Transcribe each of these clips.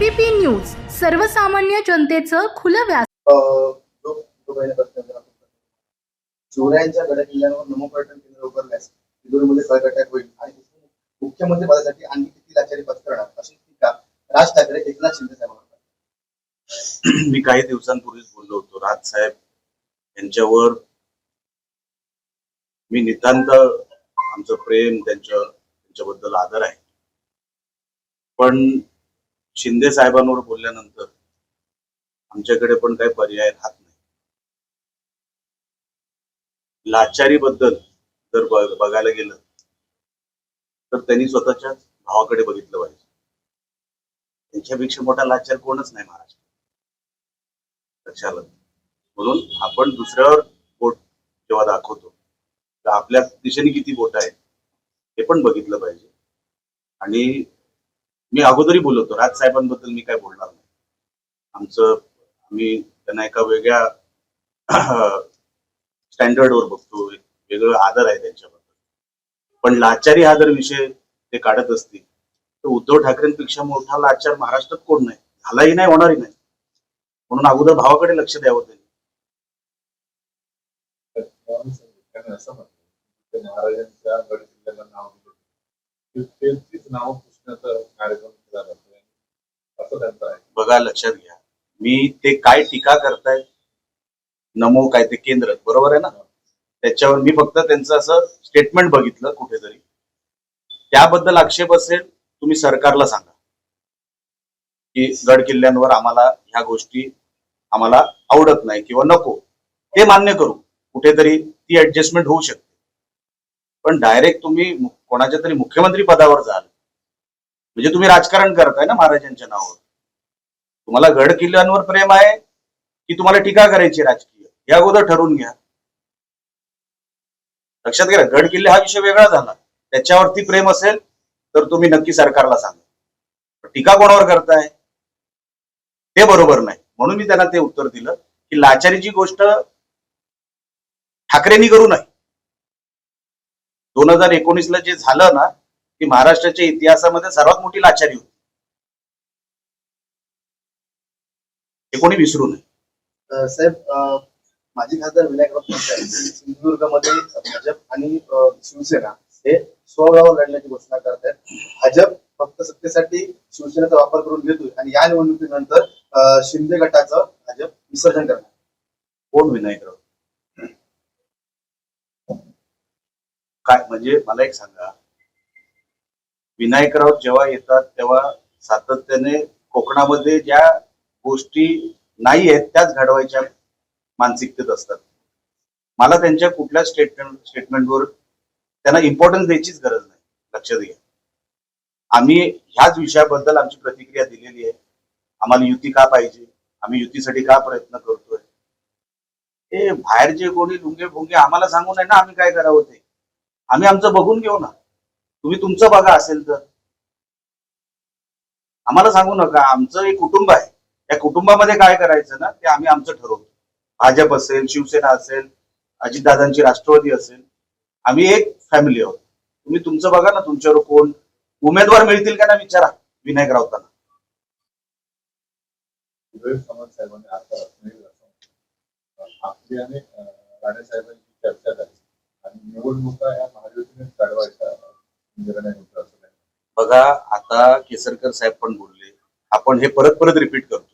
ABP news सर्वसामान्य जनतेचं खुलं व्यास अ, जो जो पहिला प्रश्न होता, शिवरायांच्या गड किल्ल्यांवर नमो पर्यटन केंद्र उभारल्यास तिजोरीमध्ये कळकट्यात होईल. आणि मुख्यमंत्री पदासाठी आणखी किती लाचारी पत्करणार अशी टीका राज ठाकरे एकनाथ शिंदे साहेबांवर. मी काही दिवसांपूर्वीच बोललो होतो. राज साहेब यांच्यावर मी नितांत आमचं प्रेम त्यांच्या त्यांच्याबद्दल आदर आहे. पण शिंदे साहेबांवर बोलल्यानंतर आमच्याकडे पण काही पर्याय राहत नाही. लाचारीबद्दल जर बघायला गेलं तर त्यांनी स्वतःच्याच भावाकडे बघितलं पाहिजे. त्यांच्यापेक्षा मोठा लाचार कोणच नाही महाराष्ट्र लक्षात म्हणून आपण दुसऱ्यावर बोट जेव्हा दाखवतो तर आपल्या दिशेने किती बोट आहेत हे पण बघितलं पाहिजे. आणि मी अगोदरही बोलवतो राज साहेबांबद्दल मी काय बोलणार नाही. आमचं आम्ही त्यांना एका वेगळ्या स्टँडर्डवर बघतो एक वेगळं आदर आहे त्यांच्याबद्दल. पण लाचारी हा जर विषय ते काढत असतील तर उद्धव ठाकरेंपेक्षा मोठा लाचार महाराष्ट्रात कोण नाही? झालाही नाही होणारही नाही. म्हणून अगोदर भावाकडे लक्ष द्यावं त्यांनी. असं महाराजांच्या गड किल्ल्याला नाव दिलं. तेच नाव कार्यक्रम केला जातोय. असं त्यांचं आहे. बघा लक्षात घ्या. मी ते काय टीका करतायत नमो काय ते केंद्र बरोबर आहे ना? त्याच्यावर मी फक्त त्यांचं असं स्टेटमेंट बघितलं कुठेतरी. त्याबद्दल आक्षेप असेल तुम्ही सरकारला सांगा. की गड किल्ल्यांवर आम्हाला ह्या गोष्टी आम्हाला आवडत नाही किंवा नको. ते मान्य करू. कुठेतरी ती ऍडजस्टमेंट होऊ शकते. पण डायरेक्ट तुम्ही कोणाच्या तरी मुख्यमंत्री पदावर जाल म्हणजे तुम्ही राजकारण करताय ना महाराजांच्या नावावर. तुम्हाला गड किल्ल्यांवर प्रेम आहे की तुम्हाला टीका करायची राजकीय? या अगोदर ठरवून घ्या. लक्षात घ्या गड किल्ले हा विषय वेगळा झाला. त्याच्यावरती प्रेम असेल तर तुम्ही नक्की सरकारला सांगा. टीका कोणावर करताय? ते बरोबर नाही. म्हणून मी त्यांना ते उत्तर दिलं की लाचारीची गोष्ट ठाकरेंनी करू नये. दोन हजार एकोणीसला जे झालं ना ती महाराष्ट्राच्या इतिहासामध्ये सर्वात मोठी लाचारी होती. हे कोणी विसरू नये. साहेब माजी खासदार विनायक राऊत म्हणतात की सिंधुदुर्गमध्ये भाजप आणि शिवसेना हे स्वबळावर लढण्याची घोषणा करतात भाजप फक्त सत्तेसाठी शिवसेनेचा वापर करून घेतोय आणि या निवडणुकीनंतर शिंदे गटाचं भाजप विसर्जन करणार. कोण विनायकराव काय म्हणजे मला एक सांगा. विनायकराव जेव्हा येतात तेव्हा सातत्याने कोकणामध्ये ज्या गोष्टी नाही आहेत त्याच घडवायच्या मानसिकतेत असतात. मला त्यांच्या कुठल्या स्टेटमेंट स्टेटमेंटवर त्यांना इम्पॉर्टन्स द्यायचीच गरज नाही लक्षात घ्या आम्ही ह्याच विषयाबद्दल आमची प्रतिक्रिया दिलेली आहे. आम्हाला युती का पाहिजे? आम्ही युतीसाठी का प्रयत्न करतोय? हे बाहेर जे कोणी लुंगे भुंगे आम्हाला सांगू नये ना आम्ही काय करावं ते? आम्ही आमचं बघून घेऊ ना. तुम्ही तुमचं बघा असेल तर. आम्हाला सांगू नका आमचं एक कुटुंब आहे. त्या कुटुंबामध्ये काय करायचं ना ते आम्ही आमचं ठरवतो. भाजप असेल शिवसेना असेल अजितदादांची राष्ट्रवादी असेल आम्ही एक फॅमिली आहोत. तुम्ही तुमचं बघा ना तुमच्यावर कोण उमेदवार मिळतील का ना विचारा विनायक राऊतांना. साहेबांनी आता आपली आणि राणे साहेबांची चर्चा झाली. आणि निवडणुका या महायुतीने चढवायच्या बघा आता केसरकर साहेब पण बोलले. आपण हे परत परत रिपीट करतो.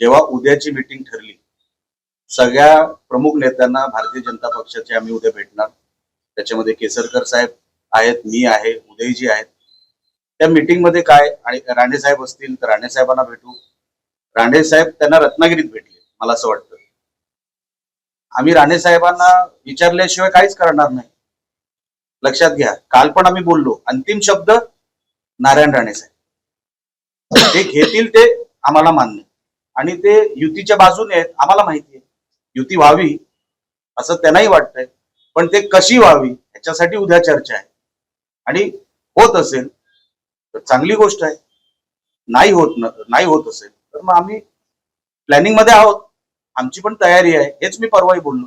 जेव्हा उद्याची मीटिंग ठरली सगळ्या प्रमुख नेत्यांना भारतीय जनता पक्षाचे आम्ही उद्या भेटणार. त्याच्यामध्ये केसरकर साहेब आहेत मी आहे उदयजी आहेत. त्या मीटिंगमध्ये काय? आणि राणे साहेब असतील तर राणे साहेबांना भेटू. राणे साहेब त्यांना रत्नागिरीत भेटले मला असं वाटतं. आम्ही राणे साहेबांना विचारल्याशिवाय काहीच करणार नाही. लक्षात घ्या. काल पण आम्ही बोललो. अंतिम शब्द नारायण राणे साहेब. ते घेतील ते आम्हाला मान्य. आणि ते युतीच्या बाजूने आहेत आम्हाला माहिती आहे. युती व्हावी असं त्यांनाही वाटतंय. पण ते कशी व्हावी ह्याच्यासाठी उद्या चर्चा आहे. आणि होत असेल तर चांगली गोष्ट आहे. नाही होत नाही होत असेल तर मग आम्ही प्लॅनिंगमध्ये आहोत. आमची पण तयारी आहे. हेच मी परवाही बोललो.